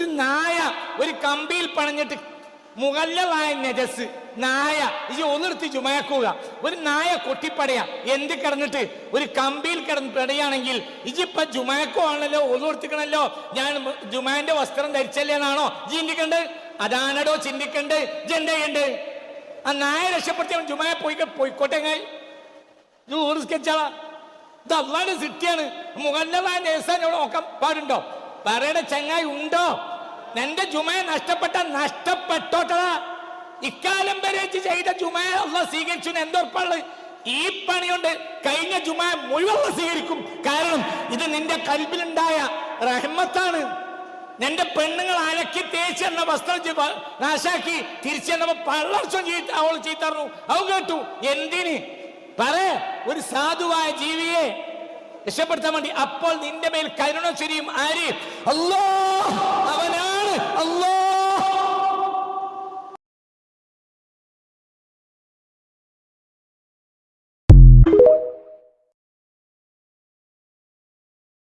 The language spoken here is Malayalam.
ഒരു നായ ഒരു കമ്പിയിൽ പണഞ്ഞിട്ട് മുകല്ലവായ നജസ്. നായ ഇത് ഒന്നെടുത്ത് ചുമയാക്കുക. ഒരു നായ കൊട്ടിപ്പടയാ. എന്ത് കിടന്നിട്ട്? ഒരു കമ്പിയിൽ കിടന്ന് പെടയാണെങ്കിൽ ഇജിപ്പ ജുമയക്കുവാണല്ലോ ഒന്നെടുത്തിക്കണല്ലോ ഞാൻ ജുമാന്റെ വസ്ത്രം ധരിച്ചല്ലേ എന്നാണോ ചിന്തിക്കണ്ട്? അതാണടോ ചിന്തിക്കണ്ട്? ജെന്തയുണ്ട് ആ നായ രക്ഷപ്പെടുത്തി ജുമായ പോയി പോയിക്കോട്ടെ ഇത് ഊറിസ്കെച്ചാളാ ഇത് അള്ളാന്റെ സിറ്റിയാണ് മുകല്ലവായ അവിടെ നോക്കാൻ പാടുണ്ടോ? പറയുടെ ചങ്ങായി ഉണ്ടോ? നിന്റെ ജുമയ നഷ്ടപ്പെട്ട നഷ്ടപ്പെട്ടോട്ടതാ. ഇക്കാലം വരെ ചെയ്ത ജുമയെ അള്ള സ്വീകരിച്ചു എന്തോർപ്പാൾ ഈ പണിയുണ്ട് കഴിഞ്ഞ ജുമയ മുഴുവൻ സ്വീകരിക്കും. കാരണം ഇത് നിന്റെ കൽബിലുണ്ടായ റഹ്മത്താണ്. നിന്റെ പെണ്ണുങ്ങൾ അലക്കി തേച്ച് എന്ന വസ്ത്രം നാശാക്കി തിരിച്ചു തിരിച്ചെന്നപ്പോ പള്ളർച്ചം ചെയ്ത് അവൾ ചെയ്തു അവ കേട്ടു എന്തിന്? പറ ഒരു സാധുവായ ജീവിയെ രക്ഷപ്പെടുത്താൻ വേണ്ടി അപ്പോൾ നിന്റെ മേൽ കരുണ ചൊരിയും ആര്? അല്ലോ അവന്